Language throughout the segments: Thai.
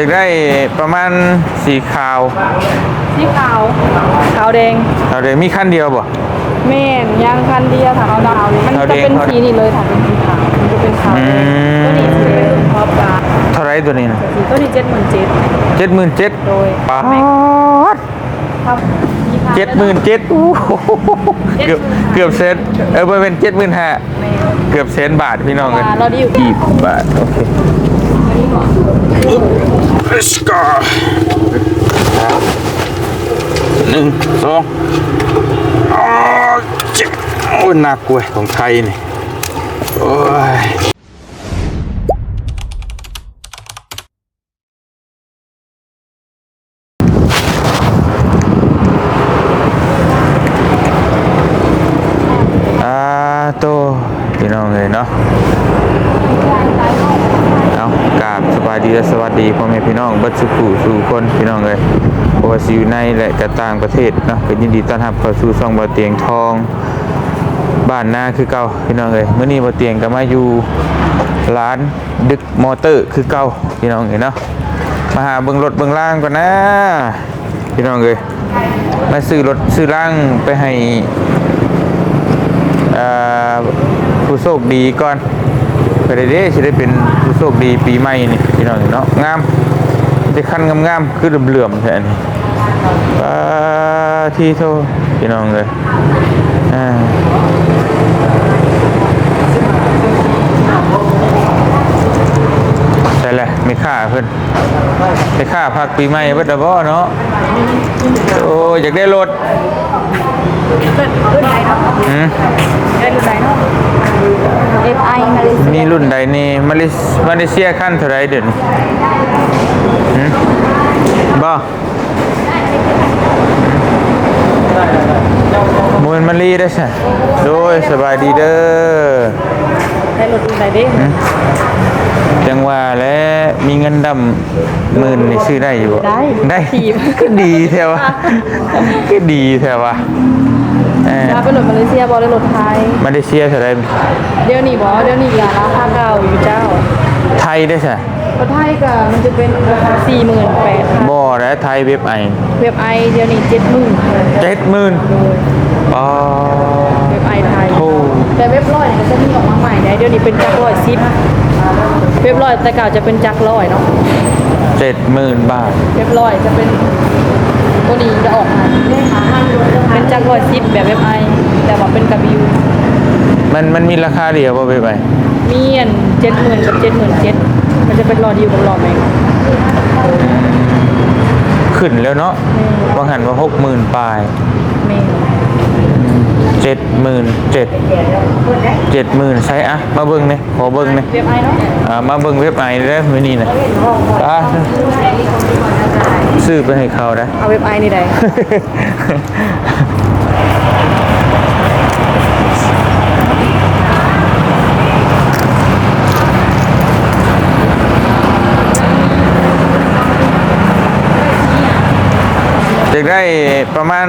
อยากได้ประมาณสีขาวสีขาว ขาวแดงเอาเดี๋ยวมีขั้นเดียวบ่แม่นยางคันเดียวค่ะขาวดาวมันขาวจะแดงเป็นขาวสีนี่เลยค่ะเป็นสีขาวมันจะเป็นขาวแดงอืมตัวนี้จะเป็นท็อปกาเท่าไรตัวนี้นะสีตัวนี้เจ็ดหมื่นเจ็ดเจ็ดหมื่นเจ็ดโดยป้าดครับมีค่ะเจ็ดหมื่นเจ็ดเกือบเกือบเซนเออเป็นเจ็ดหมื่นห้าแม่เกือบเซนบาทพี่น้องกันว่าเราดีอยู่กี่บาทโอเค Let's go หนึ่งสองอ้าวเจ็บโอ้ยหนักเว้ยของไทยนี่ โอ้ยอ่าโตพี่น้องเลยเนาะ เอากราบสบายดี และสวัสดีพ่อแม่พี่น้องบัดสุขุสู่คนพี่น้องเลยเพราะว่าสิอยู่ในและกระต่างประเทศเนาะก็ยินดีต้อนรับเข้าสู่ช่องบ่เตียงทอง บ้านนาคือเก่าพี่น้องเลยเมื่อนี้บ่เตียงก็มาอยู่ร้านดึกมอเตอร์คือเก่าพี่น้องเลยเนาะมาหาเบิ่งรถเบิ่งล่างก่อนนะ พี่น้องเลยมาซื้อรถซื้อล่างไปให้ผู้โชคดีก่อน ไปได้เด้สิได้เป็นผู้โชคดีปีใหม่นี่พี่น้องเนาะงามจะคันงามๆคือเหลื่อมๆแท้นี่ปาที่โทพี่น้องเลยอ่าใช่แหละไม่ค่าเพิ่นไม่ค่าพักปีใหม่เบิดละบ่เนาะโอ้ยอยากได้รถ FI มาเลยมีรุ่นใดนี่มาเลมาเลเซียขั้นเท่าไรเดี๋ยวนี้หืมบ่มวยมาลีได้ใช่โดยสบายดีเด้อได้รถรุ่นไหนเด้จังว่าและมีเงินดำหมื่นนี่ซื้อได้อยู่บ่ได้ได้ถีบก็ดีแท้วะก็ดีแท้วะเออถ้าเป็นรถมาเลเซียบอได้รถไทย มาเลเซียเท่าไรเดี๋ยวนี้บอเดี๋ยวนี้ราคาเก่าอยู่เจ้าไทยได้ใช่รถไทยก็มันจะเป็นสี่หมื่นแปดพันบ่และไทยเว็บไอเว็บไอเดี๋ยวนี้เจ็ดหมื่นเจ็ดหมื่นอ๋อเว็บไอไทย โอ้แต่เว็บร้อยเนี่ยก็จะมีออกมาใหม่ได้เดี๋ยวนี้เป็นจักรร้อยซิปเว็บร้อยแต่เก่าจะเป็นจักรร้อยเนาะเจ็ดหมื่นบาท เว็บร้อยจะเป็น ตัวนี้จะออกมาเป็นจักรร้อยซิปแบบเว็บไอแต่ว่าเป็นกระบิวมันมันมีราคาเดียวป่ะไปไปมีอันเจ็ดหมื่นกับเจ็ดหมื่นเจ็ดมันจะเป็นรอดีลกับรอแมงขึ้นแล้วเนาะบางหันว่าหกหมื่นปลายเมงเจ็ดหมื่นเจ็ดเจ็ดหมื่นใช่อะมาเบิ้งเนี่ยขอเบิ้งเนี่ยเว็บไอเนาะอ่ามาเบิ้งเว็บไอได้ไหมนี่นะอะ ซื้อไปให้เขาได้เอาเว็บไอนี่ได้อยากได้ประมาณ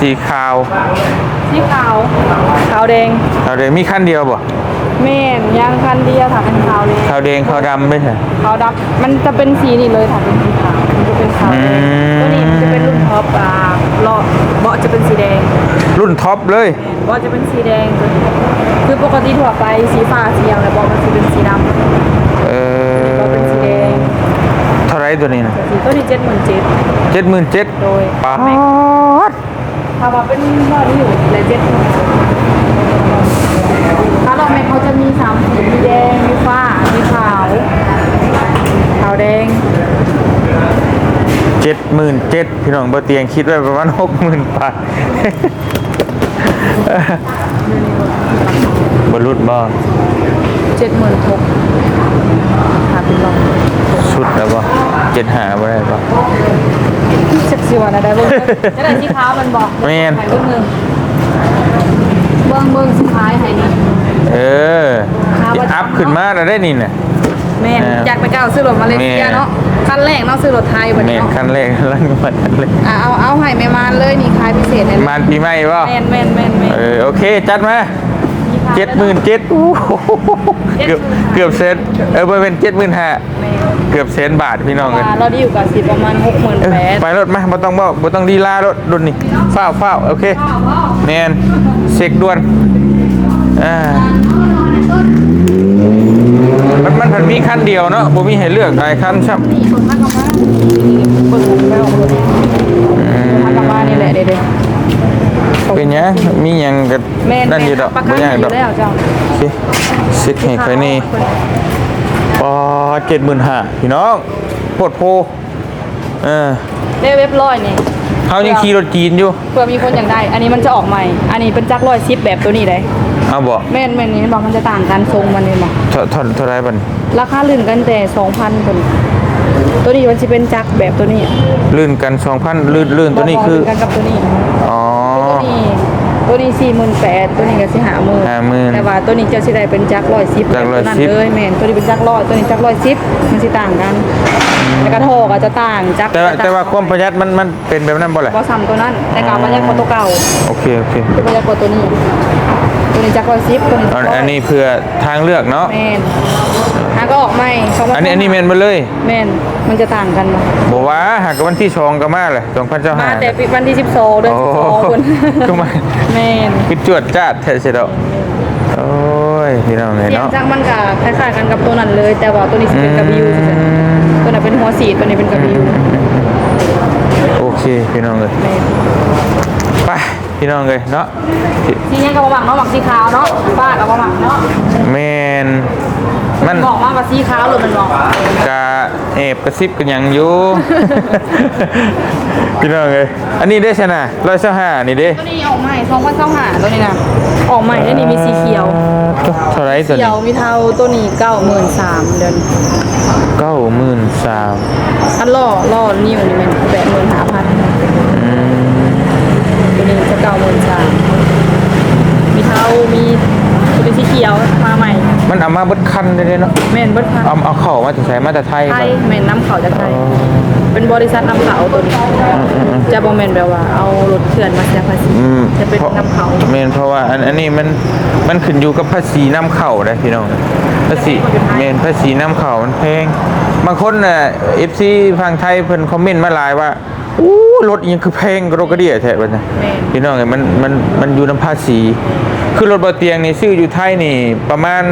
สีขาว สีขาว ขาวแดงเอาเดี๋ยวมีขั้นเดียวบ่ แม่นยางคันเดียวค่ะเป็นขาวเลยขาวแดงขาวดำไม่ใช่ขาวดำมันจะเป็นสีนี่เลยค่ะเป็นสีขาวมันจะเป็นขาวแดงอืมตัวนี้มันจะเป็นรุ่นท็อปอ่าล้อเบาะจะเป็นสีแดงรุ่นท็อปเลยเบาะจะเป็นสีแดงตัวนี้คือปกติทั่วไปสีฟ้าสีเขียวแต่เบาะมันจะเป็นสีดำเออเบาะเป็นสีแดงเท่าไรตัวนี้นะสีตัวนี้เจ็ดหมื่นเจ็ดเจ็ดหมื่นเจ็ดโดยป้าดถ้าว่าเป็นล้อที่อยู่และเจ็ดหมื่น ถ้าเราไม่เขาจะมีสามสีมีแดง มีฟ้า มีขาว ขาวแดง เจ็ดหมื่นเจ็ดพี่น้องบ่เตียงคิดไว้ประมาณหกหมื่นบาทบรุษบ่เจ็ดหมื่นหกหาเป็นลองชุดแล้วบ่เจ็ดหาบ่ได้บ่เซ็กซี่วันอะไรบ้างจะได้ที่ค้ามันบอกแม่นถ่ายรูปหนึ่ง เบิ้งเบิ้งสุดท้ายให้นี่เออครับว่าอัพขึ้นมาแล้วได้นี่น่ะแม่นเอออยากไปก้าวซื้อรถมาเลเซียแม่นเนาะคันแรกเนาะซื้อรถไทยบัดแม่นี้นเนาะขั้นแรกลังมาขั้นแรกอะเอาเอาให้แม่มานเลยนี่ขายพิเศษเลยมานปีใหม่บ่แม่นแม่นแม่นแม่นเออโอเคจัดมามีข เจ็ดหมื่นเจ็ดเกือบเกือบเซนเออเป็นเจ็ดหมื่นห้าเกือบเซนบาทพี่น้องเลยว่าเราได้อยู่กับสิประมาณหกหมื่นเออแปดไปรถมาบ่ต้องบอกบ่ต้องดีลารถรุ่นนี้ฟ้าวฟ้าวโอเคแมนเช็คด่วนอ่ามันมันผันมีคันเดียวเนาะบ่มีให้เลือกหลายคันครับนี่คนมากกับมาเบิ่งไปออกรถมากกับมานี่แหละเด็ด เป็นหยังมีหยังก็แม่นนั่นอยู่ดอกประกับ่นยากอดอยู่กแล้วเจ้าโอเคเช็คให้ใครนี่ปอ75,000พี่น้องโพดโพเออได้เว็บร้อยนี่เฮายังขี่รถจีนอยู่เพื่อมีคนอยากได้ อันนี้มันจะออกใหม่ อันนี้เป็นจักรร้อยซิปแบบตัวนี้เลยเอาบ่แม่นแม่นนี่บอกมันจะต่างกันทรงมันนี่บอกเท่าเท่าเท่าไหร่บัดนี้ราคาลื่นกันแต่สองพันคนตัวนี้มันจะเป็นจักรแบบตัวนี้ลื่นกัน2,000ลื่นลื่นตัวนี้คือลื่กันกับตัวนี้ อ๋อตัว นี้ตัวนี้สี่หมื่นแปดตัวนี้ก็สิหาหมื่น50,000แต่ว่าตัวนี้เจ้าสิได้เป็นจักรร้อยซิปจักรร้อยตัวนั้นซิปเลยแม่นตัวนี้เป็นจักรร้อยตัวนี้จักรร้อยซิปมันสิต่างกันแล้วก็โทก็จะต่างจักรแต่ว่าจะงแต่ว่าความประหยัดมันมันเป็นแบบนั้นบ่แหละก็ซ้ำตัวนั้นแต่กามันยังกว่าตัวเก่าโอเคโอเคคือมันยังกว่าตัวนี้ ตัวนี้จักรร้อยซิปตัวนี้อันอันนี้เพื่อทางเลือกเนาะ แม่น อะก็ออกใหม่สงพัอันนี้อันนี้แม่นบ่เลยแม่นมันจะต่างกันบ่บอกว่าหากวันที่สองก็มาเลยสองพันเจ้ามาหาแต่ปีวันที่12เดือนโอ้12คนก็มาแม่นคือจวดจ้าดแท้เสียดอกโอ้ยพี่น้องเลยเสียงเนาะจักรมันก็คล้ายๆกันกับตัวนั้นเลย แต่ว่าตัวนี้สิเป็นกระบิวอืมตัวนั้นเป็นหัวสีดตัวนี้เป็นกระบิวโอเคพี่น้องเลยแม่นไปพี่น้องเลยเนาะสีนี้ก็บ่หวังเนาะหวังสีขาวเนาะป้าก็บ่หวังเนาะแมน มันบอกมาว่าสีขาวหรือมันบอกกะแอบกระซิบกันหยังอยู่ พี่น้องเลยอันนี้ได้ชนะร้อยเส้าห้านี่เด้ตัวนี้ออกใหม่2025ตัวนี้นะออกใหม่แล้วนี่มีสีเขียวเท่าไหรตัวเขีนี้ยวมีเทาตัวนี้93,000เดือนเก้าหมื่นสามอันล่อล่อนิ้วนี่มัน85,000อืมตัวนี้จะ93,000มีเทามีตัวนี้สีเขียวมาใหม่ มันเอามาเบดคันได้เลยเนาะแม่นเบิดพันเอาเอาเข้ามาจากไสมาจากไทยไทบ่ยแม่นน้ำเขาจากไทยเป็นบริษัทนำเขาตัวนี้จะบ่แม่นแบบว่าเอารถเถื่อนมาเสียภาษีอืมจะเป็นพราะนำเขาแม่นเพราะว่าอันอันนี้มันมันขึ้นอยู่กับภาษีนำเข้าได้พี่น้องภาษีแม่นภาษีนำเข้ามันแพงบางคนน่ะ FC ฝั่งไทยเพิ่นคอมเมนต์มาหลายว่าอู้รถอิหยังคือแพงกระโดดกระเดี่ยแท้บัดนี้แม่นพี่น้องเอ้ยมันมันมันอยู่นำภาษี คือรถบ่เตียงนี่ซื้ออยู่ไทยนี่ประมาณ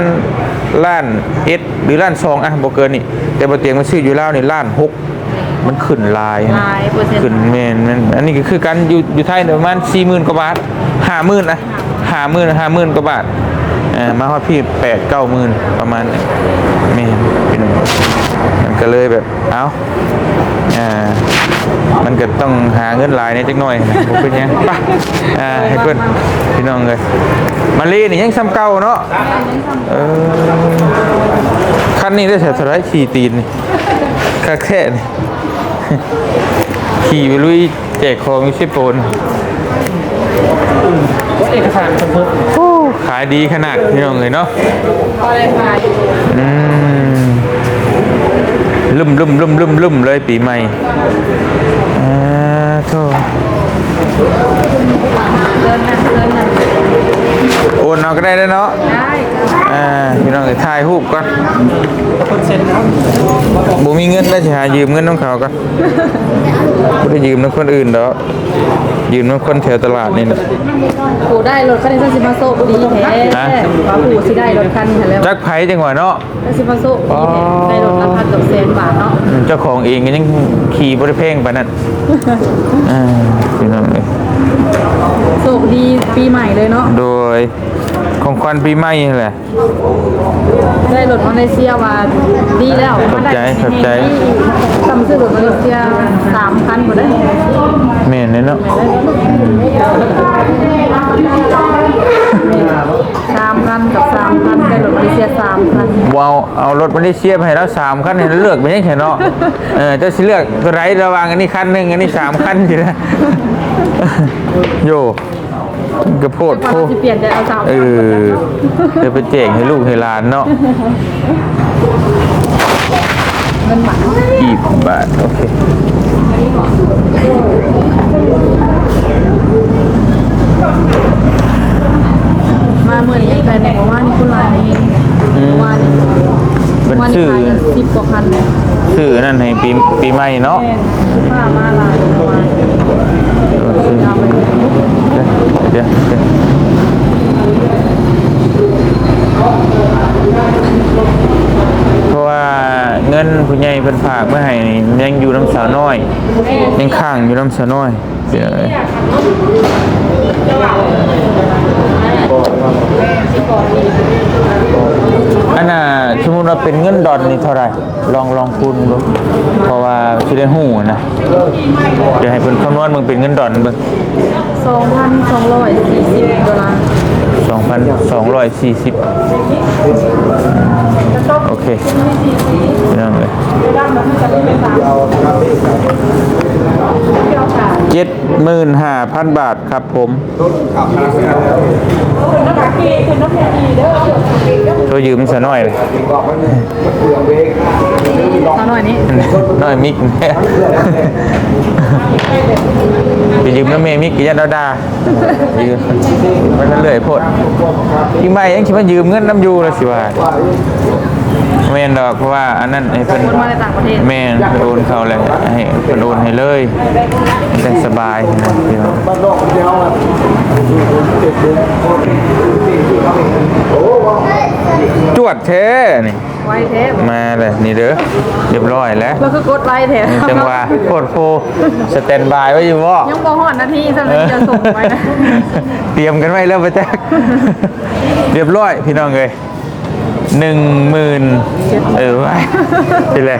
ล้านเอ็ดหรือล้านสองอะบ่เกินนี่ แต่บ่เตียงมันซื้ออยู่ลาวนี่ล้านหกมันขึ้นหลายนะหลายเปอร์เซ็นต์ ขึ้นแม่นแม่นอันนี้ก็คือการอยู่อยู่ไทยเนี่ยประมาณ40,000กว่าบาท50,000นะ50,000 50,000กว่าบาทเอ่อมาฮอดพี่8 90,000ประมาณนี้แม่นพี่น้องมันก็เลยแบบเอ้าอ่า มันก็ต้องหาเงินหลายในจักหน่อยนะบ่เป็นหยังไปอ่าให้เพิ่นพี่น้องเลยมาลีนี่ยังซ้ำเก่าเนาะเออคันนี้ได้เท่าไหร่ขี่ตีนนี่ค่าแค่นี่ขี่ไปลุยแจกของมิชิโปนเอกสารสมมติขายดีขนาดพี่น้องเลยเนาะก็เลยมาอืม ลุ่มลุ่มลุ่มลุ่มลุ่มเลยปีใหม่อ่าโธ่เดินนั่นเดินนั่นโอนเอาก็ได้แล้วเนาะได้อ่าพี่น้องเลยถ่ายรูปก่อนคนเซ็นแล้วบ่มีเงินได้สิหายืมเงินของเขาก่อนบ่ได้ยืมน้ำคนอื่นดอกยืมน้ำคนแถวตลาดนี่แหละปู่ได้รถคันนี้ซันซิมาโซดีแท้ฮะว่าปู่สิได้รถคันนี้แล้วจักไผจังหวะเนาะซันซิมาโซดีแท้ได้รถราคาเกือบแส จ้าของเองก็ยังขี่บ่ได้แพงปานนั้นอ่าพี่น้องเลยโชคดีปีใหม่เลยเนาะโดย ของขวัญปีใหม่นี่แหละ ได้รถมาเลเซียว่าดีแล้วขอบใจขอบใจ ทำซื้อรถมาเลเซียสามพันหมดได้แม่นเลยเนาะสามพันกับสามพันได้รถมาเลเซียสามพันว้าวเอารถมาเลเซียไปให้เราสามคันให้เราเลือกไปยังไงเนาะเออเจะสิเลือกตัวไรระหวังอันนี้คันหนึ่งอันนี้สามคันสินะ โย กระโพดก่อนโพเราจะเปลี่ยนใจเอาสามเอพันอจะไปแจกให้ลูกให้หลานเนาะเงินหมันกี่บาท โอเคมามาเมื่อนี้แต่ในว่านี่คุณลายนี่อืมว่านี่เป็นว่านี่ชื่อขายกันสิบกว่าพันเลยชื่อนั่นให้ปีปีใหม่เนาะ แม่นผ้ามาลายประมาณ เออชื่อ เอาไป เดี๋ยวเดี๋ยวเพราะว่าเงินผู้ใหญ่เพิ่นฝากมาให้นี่ยังอยู่น้ำสาวน้อย ยังข้างอยู่น้ำสาวน้อยเดี๋ยวเอ้ยอันน่ะสมมุติว่าเป็นเงิน ดอลนี่เท่าไหร่ลองลองคูณดูเพราะว่าสิได้หู้นะเดี๋ยวให้เพิ่นคำนวณมึงเป็นเงินดอนเบิ่งสองพันสองร้อยสี่สิบดอลลาร์ 2,240 โอเคเรื่องเลยเจ็ดหมื่นห้าพันบาทครับผมตัวยืมซะหน่อยเลยเอาหน่อยนี้น้อยมิกแน่ไปยืมน้ำเมมิกกิยาดาดายืมมันนั่นเลยโพดที่ไม่ยังคิดว่ายืมเงินน้ำอยูเลยสิว่าแม่นดอกเพราะว่าอันนั้นให้เพิ่นคนมาในต่างประเทศ แม่นโอนเขาเลยให้เพิ่นโอนให้เลยจะสบายนะพี่น้องจวดเท่นี่ ไว้เทปมาเลยนี่เด้อเรียบร้อยแล้วแล้วคือกดไว้เทปจังหวะโคตรโฟสแตนบายไว้อยู่บ่ยังบอหอดนาทีสำหเอรับอจะส่งไปนะเตรียมกันไว้แล้วไปแจ๊กเรียบร้อยพี่น้องเลย หนึ่งหมื่นเออไว้เป็นไร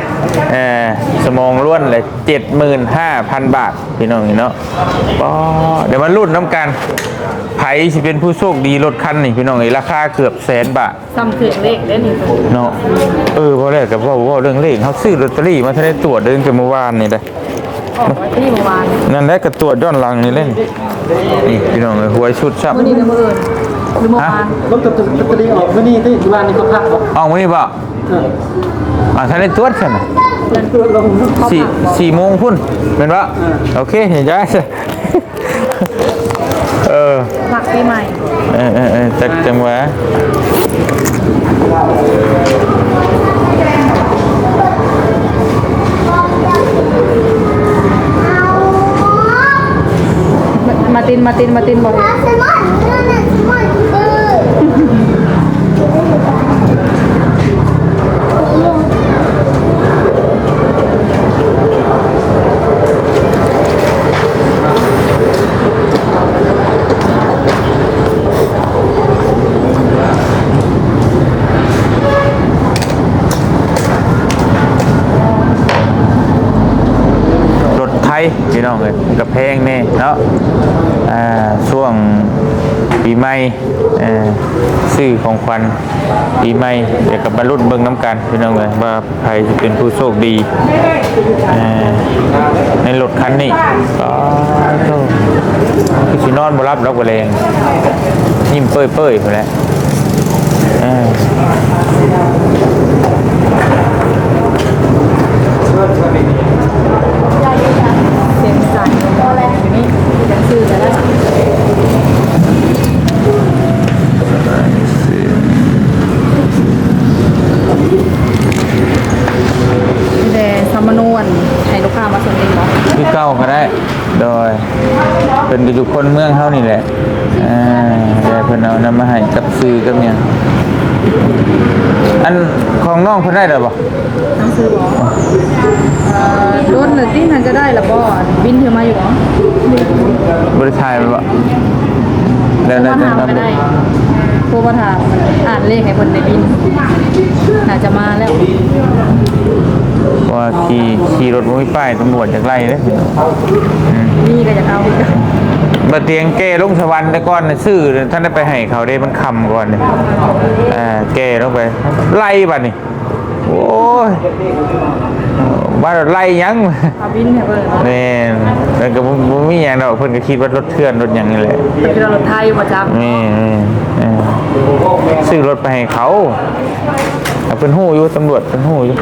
เออสมองล้วนเลยเจ็ดหมื่นห้าพันบาท พี่น้องเนาะป้อเดี๋ยวมารุ่นน้ำกันไผสิเป็นผู้โชคดีรถคันนี่พี่น้องเอ้ยราคาเกือบแสนบาทซ้ำถึงเลขได้นี่เนาะเออพอแรกกับว่าว่าเรื่องเลขเขาซื้อลอตเตอรี่มาทันได้ตรวจเดินกันเมื่อวานนี่เลยออกไว้ที่เมื่อวานนั่นแหละก็ตรวจย้อนหลังนี่เล่นนี่พี่น้องเอ้ยหวยชุดชับเมื่อนี้ หรือเมื่ออื่นหรือเมื่อวานรถตัดตัดตรีออกเมื่อนี้ที่ที่บ้านนี่ก็พักบอกออกมานี่เปล่าเอออ่าทันได้ตรวจใช่ไหมตัวลงสี่สี่โมงพุ่นเป็นปะโอเคเห็นจ้าเออผักปีใหม่เออเออเออจักจังหวะ มาติน อ่าช่วงปีใหม่ซื้อของขวัญปีใหม่เดี๋ยวกับบรรลุเบิ่งน้ำกันพี่น้องเลยว่าใครจะเป็นผู้โชคดีในรถคันนี้ก็คือสินอนบรับดอกบ่แรงยิ้มเป้ยๆพุ่นแหละเออ เสียงสั่นอะไรอยู่นี่ยังซื้อแต่ละแต่สมนวนให้ลูกค้ามาส่งเองเนาะ พี่เก้าก็ได้ โดย เป็นกระจุกคนเมืองเท่านี่แหละอ่าแต่เพิ่นเอานำมาให้กับซื้อกับหยังอันของน้องเพิ่นได้หรือเปล่าต้องซื้อบอกเอ่อรถหรือที่นั่นจะได้ละบ่บินเธอมาอยู่เหรอบริษัทมันบ่แล้วโทรแล้วมาจะถามทำก็ได้โทรมาถามอ่านเลขให้คนในบินน่าจะมาแล้ว ว่าขี่ขี่รถบ่มีป้ายตำรวจจากไล่เด้อืมนี่ก็อยากเอาอีกอะบ่เตียงแก้ลงสวรรค์แต่ก่อนน่ะซื้อท่านได้ไปให้เขาได้มันคำก่อนนี่อ่าแก้ลงไป ไล่บัดนี้โอ้ยบ้านไล่ยัง เอาบินให้เบิ่งแม่นแล้วก็บ่บ่มีหยังดอกเพิ่นก็คิดว่ารถเถื่อนรถหยังนี่แหละเป็นเรารถไทยอยู่ประจำ แม่แม่เออซื้อรถไปให้เขา เอาเพิ่นฮู้อยู่ตำรวจเพิ่นฮู้อยู่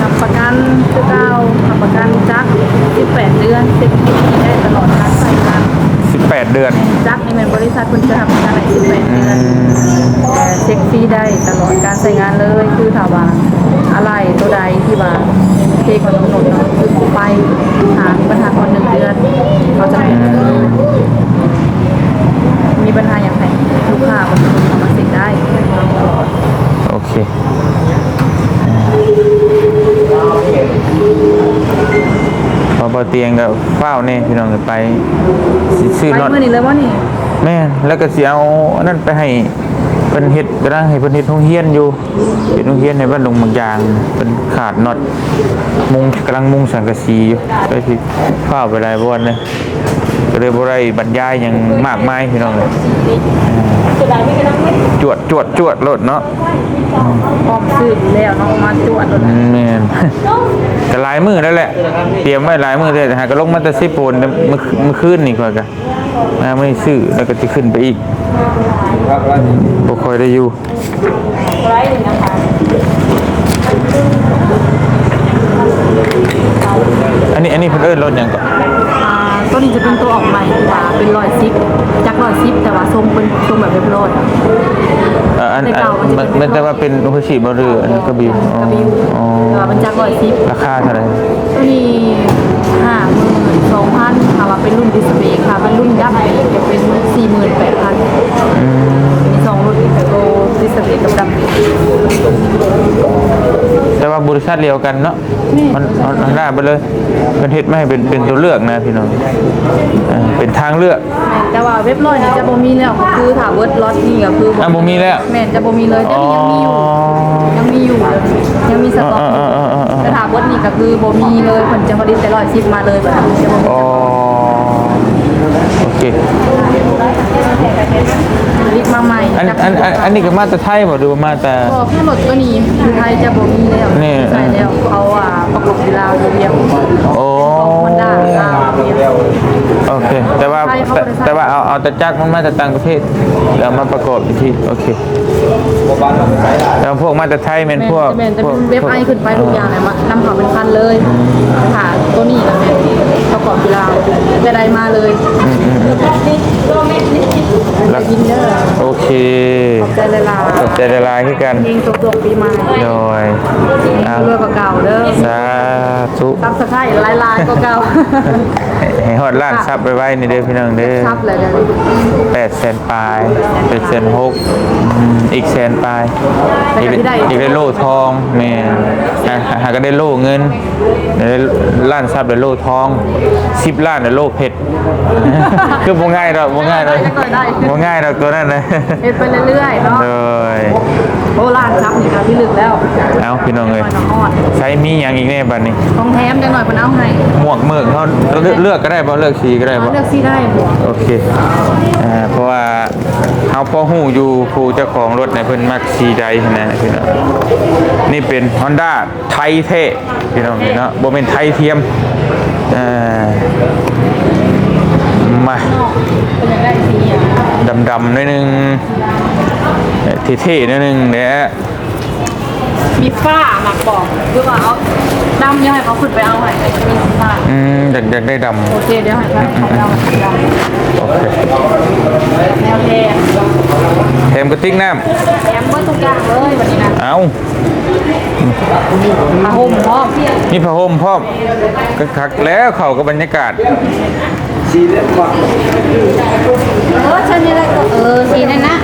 ทำประกันคือเก้าทำประกันจัก18เดือน10ปีได้เดือน จักนี่เป็นบริษัทคุณจะทำงานไหนสิบแปดอืเดือนมแต่เช็คฟรีได้ตลอดการใช้งานเลยคือถามว่าอะไรตัวใดที่ว่าเทคอนกำหนดเนาะคือไปหาปัญหาคนหนึ่งเดือนเขาจะไม่มี ปัญหาอย่างไรลูกค้าคนอื่นสามารถเซ็นได้ตลอดโอเคพอพอเตียงกับเฝ้าเนี่ยพี่น้องไปสิซื้อไปน็อตเมื่อนี้เลยว่านี่ แม่นแล้วก็สิเอาอันนั่นไปให้เพิ่นเฮ็ดก็ได้ให้เพิ่นเฮ็ดโรงเรียนอยู่เฮ็ดโรงเรียนในบ้านดงบางยางเพิ่นขาดน็อตมุงกำลังมุงสังกะสีอยู่ไปสิฟ้าวไปได้บ่วันเลยก็เลยบ่ได้บรรยายหยังมากมายพี่น้องเลยจวดจวดจวดรถเนาะพร้อมซื้ออยู่แล้วเนาะมาจวดรถอืมแม่นก็หลายมื้อแล้วแหละ เตรียมไว้หลายมื้อเลยหาก็ลงมาแต่สิโปนเมื่อเมื่อคืนนี่ก่อนก็มาไม่ได้ซื้อแล้วก็สิขึ้นไปอีก บ่ค่อยได้อยู่ไรหนึ่งนะคะอันนี้อันนี้เพิ่นเอิ้นรถหยังก่อนอ่าตัวนี้จะเป็นตัวออกใหม่ที่ว่าเป็นรอยซิปจากรอยซิปแต่ว่าทรงเป็นทรงแบบเรียบร้อย เอ่ออันอันเก่ามันมันแต่ว่าเป็นอุปชีพบ่หรืออันนั้นกระบิวอ๋อกระบิว อ๋อแต่ว่ามันจากรอยซิปราคาเท่าไหร่ตัวนี้ห้าหมื่นสองพันค่ะว่าเป็นรุ่นดิสเบรกค่ะเป็นรุ่นดับเบรกจะเป็น สี่หมื่นแปดพันมีสองรุ่นโตดิสเบรกกับดับเบรกแต่ว่าบริษัทเดียวกันเนาะแม่มันมันได้ไปเลยเป็นเฮ็ดมาให้เป็นเป็นตัวเลือกนะพี่น้องเออเป็นทางเลือก แต่ว่าเว็บร้อยนี่จะบ่มีแล้วก็คือถ้าเวิร์ดล็อตนี่ก็คืออะบ่มีแล้วแม่นจะบ่มีเลยแต่นี่ยังมีอยู่ยังมีอยู่เลยยังมีสต็อกอยู่อ่าอ่าอ่าอ่าแต่ถามว่านี่ก็คือบ่มีเลยผลจะผลิตแต่ร้อยชิปมาเลยแบบนี้จะบ่มี อ๋อโอเคผลิตมาใหม่อันอันอันอันนี้ก็มาแต่ไทยบ่หรือว่ามาแต่ก็แค่รถตัวนี้อยู่ไทยจะบ่มีแล้วนี่ใช่แล้วเขาอะประกอบกีฬาอยู่เดียวโอ้ ฮอนด้าลาวเดียโอเค แต่ว่าไทยเขาแต่บริษัท แต่ว่าเอาเอาแต่จักมันมาจากต่างประเทศแล้วมาประกอบอีกทีโอเคแล้วพวกมาจากไทยเป็นพวกจะเป็นจะพวเป็กนเว็บไอขึ้นไปทุกอย่างเลยมานำเขาเป็นพันเลยค่ะตัวนี้นะแม่นประกอบกีฬาจะได้มาเลยได้ยินเด้อโอเคขอบใจหลายขอบใจละลายให้กันๆเพลงตัวๆปีใหม่โดยเอาเรื่องเก่าเด้อสาธุซับสะไครต์ลายก็ๆก็เก่าให้ฮอดล้านซับไปไว้นี่เด้อพี่น้องเด้อซับเลยเด้อแปดแสนปลายแปดแสนหกอืมอีกแสนปลายอีกได้อีกได้โล่ทองแม่หาหาก็ได้โล่เงินได้ล้านซับได้โล่ทองสิบล้านได้โล่เพชรคือบ่ง่ายดอกบ่ง่ายดอกบ่ง่ายดอกตัวนั้นนะเฮ็ดไปเรื่อยๆเนาะเลยโบราณซับนี่ก็ที่ลึกแล้ว เอาพี่น้องเอ้ยน้องอ่อนใช้มีหยังอีกแน่บัดนี้ต้องแถมจังหน่อยเพิ่นเอาให้หมวกเมือกเขาเลือกเลือกก็ได้บ่เลือกสีก็ได้บ่เลือกสิได้บ่โอเคอ่าเพราะว่าเฮาพอฮู้อยู่ผู้เจ้าของรถในยเพิ่นมักสีใดนะพี่น้องนี่เป็น Honda ไทยเท่พี่น้องเนาะบ่เป็นไทยเทียมอ่ามาเป็นอยากได้สีอะดำๆหนิดนึงเอ่อเท่ๆหนิดนึงเด้อมีฝ้าหมักบอกคือว่าเอา ดำเดี๋ยวให้เขาขึ้นไปเอาให้มีฝ้าอืมอยากอยากได้ดำโอเคเดี๋ยวให้เขาไปเอาให้ดำโอเคแนวแทนแถมกระติกน้ำแถมเบิดทุกอย่างเลยวันนี้นะเอาผ้าห่มพร้อมนี่ผ้าห่มพร้อมก็คักแล้วเข้ากับบรรยากาศ เออฉันนี่แหละก็เออสีนั่นนะ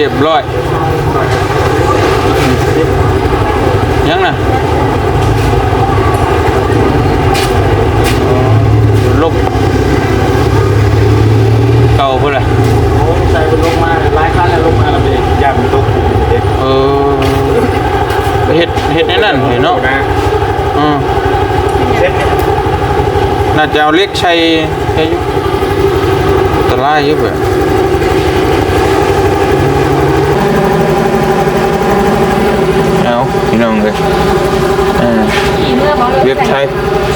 รียบร้อยยังนะลบเก่าเพื่ออะไรใส่ลงมาหลายคันแล้วลงมาแล้วไปยามตกเออเห็ดเห็ดในนั่นเห็นเนาะนะอืมเซ็ตน่าจะเอาเล็กชัยใช้อยุตะไลายอยุบแบบ น้องเลยเว็บใช้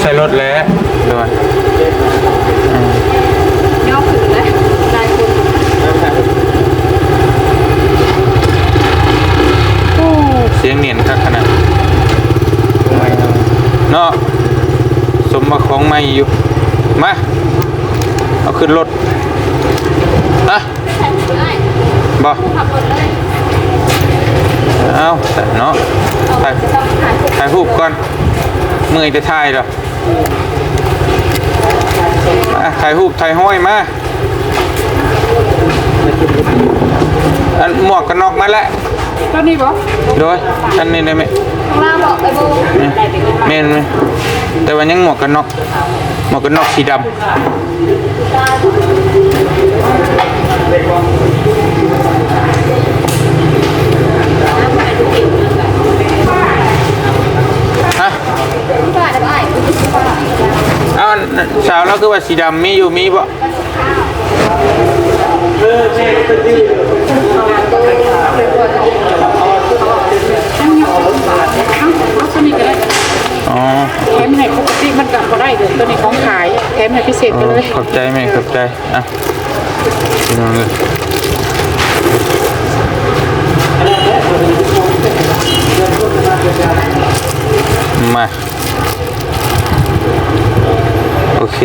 ใช้รถแล้วด้วยย่อขึ้นแล้ได้คุณเสียงเนียนครับขนาดเนาะสมมาของใหม่อยู่ มา เอาขึ้นรถอะบอ อาแต่เนาะถ่ายถ่ายรูปก่อนเมื่อยจะถ่ายเหรอมาถ่ายรูปถ่ายห้อยมาอันหมวกกันน็อกมาแล้วตอนนี้บ่โดยอันนี้ได้ไหมข้างล่างบอกไอ้โบเมนไหมแต่ว่ายังหมวกกันน็อกหมวกกันน็อกสีดำฮะ ที่บ้านได้บ่ไอ้ที่บ้าน เอาสาวเราคือว่าสีดำมีอยู่มีบ่เอาตัวนี้ก็ได้อ๋อแถมให้ปกติมันก็บ่ได้เด้อตัวนี้ของขายแถมให้พิเศษเอไปอเลยขอบใจแม่ขอบใจอะพี่น้องเลยมา โอ เค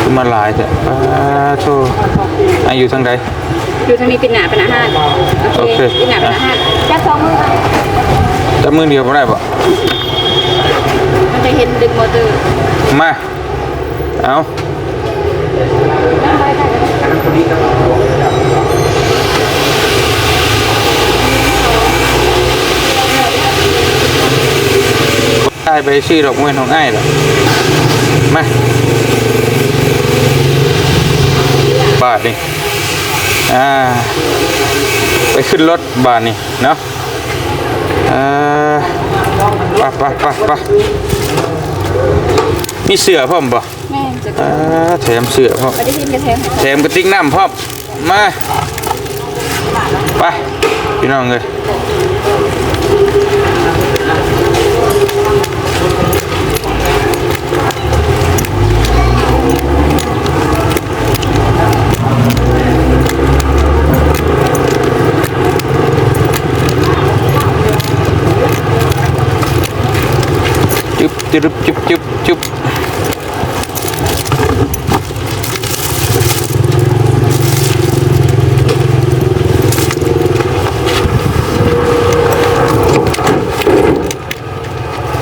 ขึ้นมาหลายแต่ป้าโชอายุทางใดอยู่ทางนี้เป็นหน้าเป็นอาหารโอเคเป็นหน้าเป็นอาหารจับสองมือจะมือเดียวบ่ได้ปะมันจะเห็นดึงมอเตอร์มาเอา ได้ไปชื่อดอกเงินของไอ้ายเหรอมาบาทนี่อ่าไปขึ้นรถบาทนี่เนาะอ่าไปะปะปะปะมีเสือพร้อมบ่แม่จะอ่าแถมเสือพร้อมไม่ได้ยินกระแทมแถมกระติกน้ำพร้อมมาไปพี่น้องเลย จุ๊บจุ๊บจุ๊บจุ๊บจุ๊บ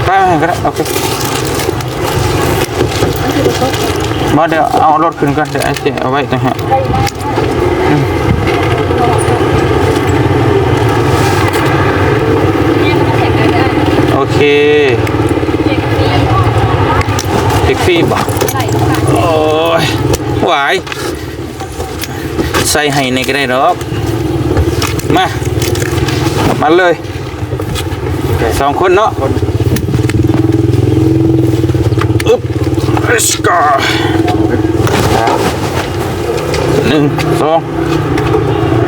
ไปไปก็ได้โอ เคมาเดี๋ยวเอารถขึ้นก่อนเดี๋ยวไอ้เจ๊เอาไว้ต่างหากโอเคเด็กฟีบ่โอ้ยหวายใส่ให้ในก็ได้หรอกมามาเลยสองคนเนาะอึ๊บ let's go หนึ่งสอง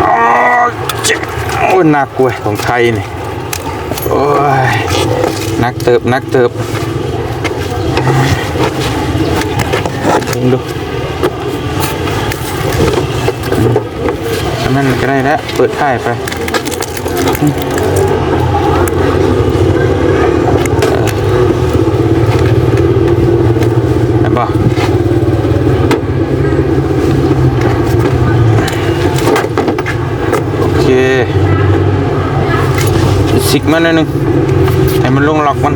อ๋อเจ็บโอ้ยหนักเว้ยของไทยนี่โอ้ยหนักเติบหนักเติบ ลองดูอันนั้นก็ได้แล้ว เปิดท้ายไปเห็นปะโอเคสิกมันหน่อยหนึงให้มันลงล็อกมัน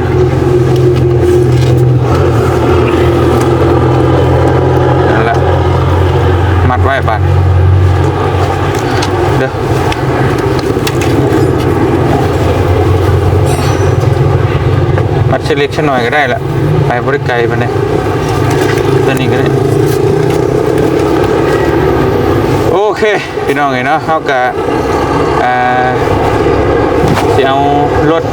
แหละมัดไว้ปะเด้อมัดเชล็กชหน่อยก็ได้ละไปบริไกลไปเนี่ยตัวนี้ก็ได้ โอเค พี่น้องเห็นเนาะเขากับอ่าจะเอารถ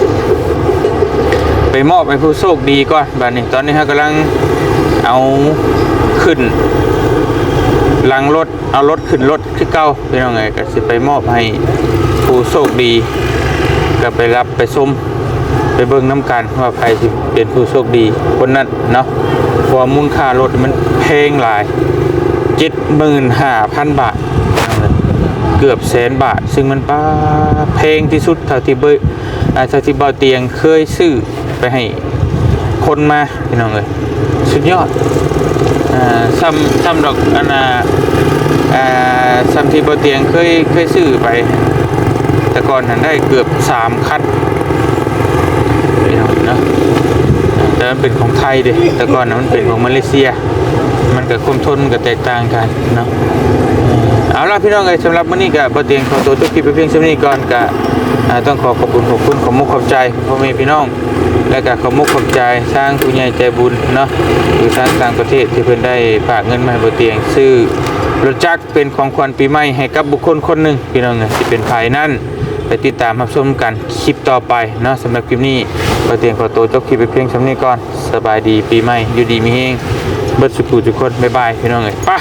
ไปมอบให้ผู้โชคดีก่อนบัดนี้ ตอนนี้เขากำลังเอาขึ้น หลังรถเอารถขึ้นรถที่เก้าพี่น้องไงก็สิไปมอบให้ผู้โชคดี ก็ไปรับไปส้มไปเบิ่งน้ำกันว่าใครสิเป็นผู้โชคดี คนนั้นเนาะเพราะว่ามูลค่ารถมันแพงหลายเจ็ดหมื่นห้าพันบาท เกือบแสนบาท ซึ่งมันป้าแพงที่สุดเท่าที่เบยอ่าเท่าที่เบาเตียงเคยซื้อไปให้คนมาพี่น้องเลยสุดยอด ซ้ำซ้ำดอกอันอ่าซ้ำที่บเตียงเคยเคยซื้อไป แต่ก่อนนั้นได้เกือบสามคันพี่น้องเนาะแต่มันเป็นของไทยเด้แต่ก่อนนั้นมันเป็นของมาเลเซีย มันกับความทนมันก็แตกต่างกันเนาะเอาล่ะพี่น้องเอ้ยสำหรับมื้อนี้ก็บ่เตียงขอตัวจบคลิปไปเพียงเท่านี้ก่อนก็อ่าต้องขอขอบคุณขอบคุณขอบมุกขอบใจพ่อแม่พี่น้อง และก็ขอมุกขอบใจทางผู้ใหญ่ใจบุญเนาะหรือทางต่างประเทศที่เพิ่นได้ฝากเงินมาให้บ่เตียงซื้อรถจักรเป็นของขวัญปีใหม่ให้กับบุคคลคนหนึ่งพี่น้องเอ้ยที่เป็นภายนั่นไปติดตามรับชมกันคลิปต่อไปเนาะสำหรับคลิปนี้บ่เตียงขอตัวจบคลิปไปเพียงเท่านี้ก่อนสบายดีปีใหม่อยู่ดีมีแฮงเบิดสุขทุกคนบ๊ายบายพี่น้องเอ้ยไป